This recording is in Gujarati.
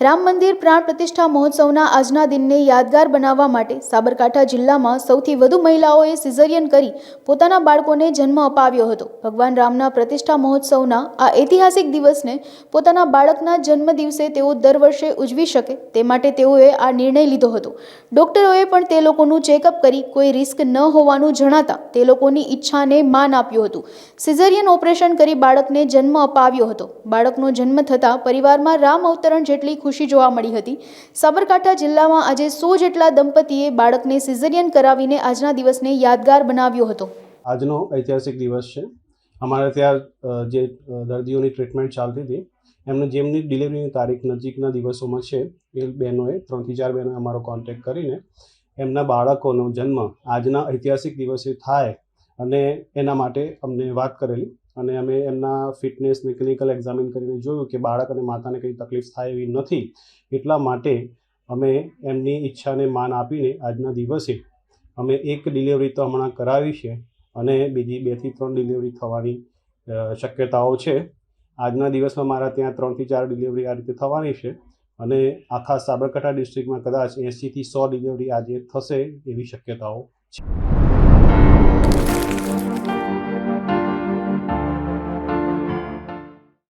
રામ મંદિર પ્રાણ પ્રતિષ્ઠા મહોત્સવના આજના દિનને યાદગાર બનાવવા માટે સાબરકાંઠા જિલ્લામાં સૌથી વધુ મહિલાઓએ સિઝરિયન કરી પોતાના બાળકોને જન્મ અપાવ્યો હતો. ભગવાન રામના પ્રતિષ્ઠા મહોત્સવના આ ઐતિહાસિક દિવસને પોતાના બાળકના જન્મ દિવસે તેઓ દર વર્ષે ઉજવી શકે તે માટે તેઓએ આ નિર્ણય લીધો હતો. ડોક્ટરોએ પણ તે લોકોનું ચેકઅપ કરી કોઈ રિસ્ક ન હોવાનું જણાતા તે લોકોની ઈચ્છાને માન આપ્યું હતું. સિઝરિયન ઓપરેશન કરી બાળકને જન્મ અપાવ્યો હતો. બાળકનો જન્મ થતાં પરિવારમાં રામ અવતરણ જેટલી ખુશી જોવા મળી હતી. સાબરકાંઠા જિલ્લામાં આજે સો જેટલા દંપતીએ બાળકને સિઝરિયન કરાવીને આજના દિવસને યાદગાર બનાવ્યો હતો. આજનો ઐતિહાસિક દિવસ છે. અમારે ત્યાં જે દર્દીઓની ટ્રીટમેન્ટ ચાલતી હતી, એમને જેમની ડિલિવરીની તારીખ નજીકના દિવસોમાં છે, એ બહેનોએ, ત્રણથી ચાર બહેનોએ અમારો કોન્ટેક્ટ કરીને એમના બાળકોનો જન્મ આજના ઐતિહાસિક દિવસે થાય અને એના માટે અમને વાત કરેલી. અને અમે એમના ફિટનેસને ક્લિનિકલ એક્ઝામિન કરીને જોયું કે બાળક અને માતાને કંઈ તકલીફ થાય એવી નથી. એટલા માટે અમે એમની ઈચ્છાને માન આપીને આજના દિવસે અમે એક ડિલિવરી તો હમણાં કરાવી છે અને બીજી બેથી ત્રણ ડિલિવરી થવાની શક્યતાઓ છે. આજના દિવસમાં મારા ત્યાં ત્રણથી ચાર ડિલિવરી આ રીતે થવાની છે અને આખા સાબરકાંઠા ડિસ્ટ્રિક્ટમાં કદાચ એંસીથી સો ડિલિવરી આજે થશે એવી શક્યતાઓ છે.